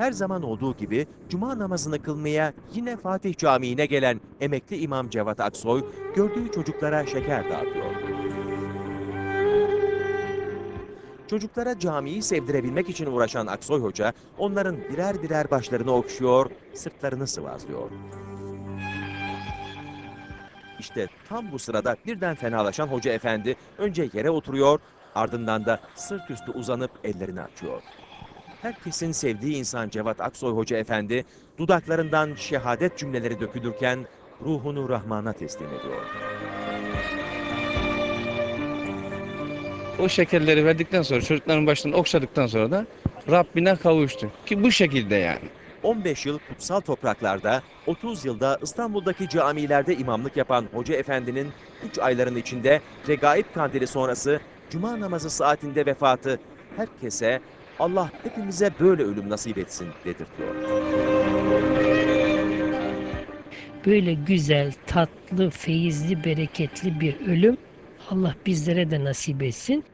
her zaman olduğu gibi cuma namazını kılmaya yine Fatih Camii'ne gelen emekli imam Cevat Aksoy gördüğü çocuklara şeker dağıtıyor. Çocuklara camiyi sevdirebilmek için uğraşan Aksoy Hoca onların birer birer başlarını okşuyor, sırtlarını sıvazlıyor. İşte tam bu sırada birden fenalaşan Hoca Efendi önce yere oturuyor, ardından da sırt üstü uzanıp ellerini açıyor. Herkesin sevdiği insan Cevat Aksoy Hoca Efendi dudaklarından şehadet cümleleri dökülürken ruhunu Rahman'a teslim ediyor. O şekerleri verdikten sonra çocukların başından okşadıktan sonra da Rabbine kavuştu. Ki bu şekilde yani. 15 yıl kutsal topraklarda, 30 yılda İstanbul'daki camilerde imamlık yapan Hoca Efendi'nin 3 ayların içinde Regaib Kandili sonrası Cuma namazı saatinde vefatı herkese Allah hepimize böyle ölüm nasip etsin dedirtiyor. böyle güzel, tatlı, feyizli, bereketli bir ölüm Allah bizlere de nasip etsin.